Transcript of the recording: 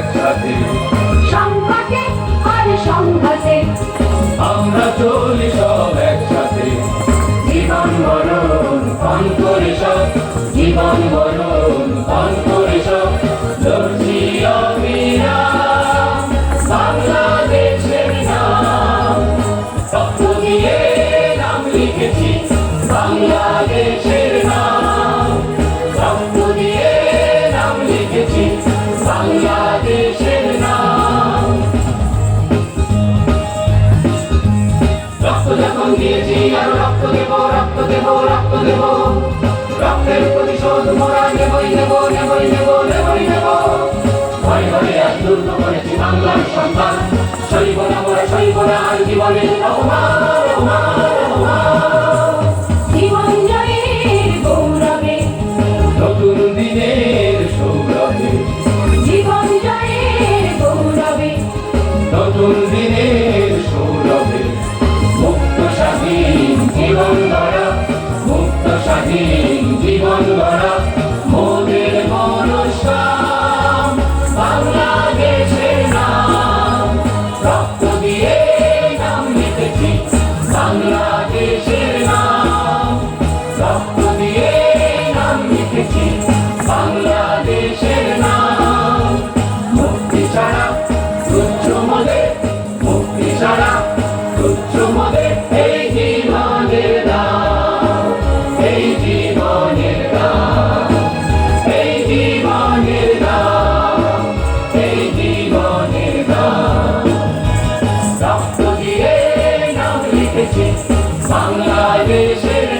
একসাথে। সংকটে আর সংঘাতে আমরা চলি সব একসাথে। জীবন মরণ পান করে সব জীবন মরণ পান করে সব লড়ছি বাংলাদেশের নাম। রক্ত দিয়ে নাম লিখেছি। দিয়েছি আর রক্ত দেব রক্ত দেব রক্ত দেব। রক্তের প্রতিশোধ মোরা নেবই নেব নেবই নেব নেবই নেব। ভয় ভয়ে আজ দুর্গ করেছি বাংলার সন্তান সইব না মোরা, সইব না আর জীবনের অপমান অপমান অপমান। বাংলাদেশের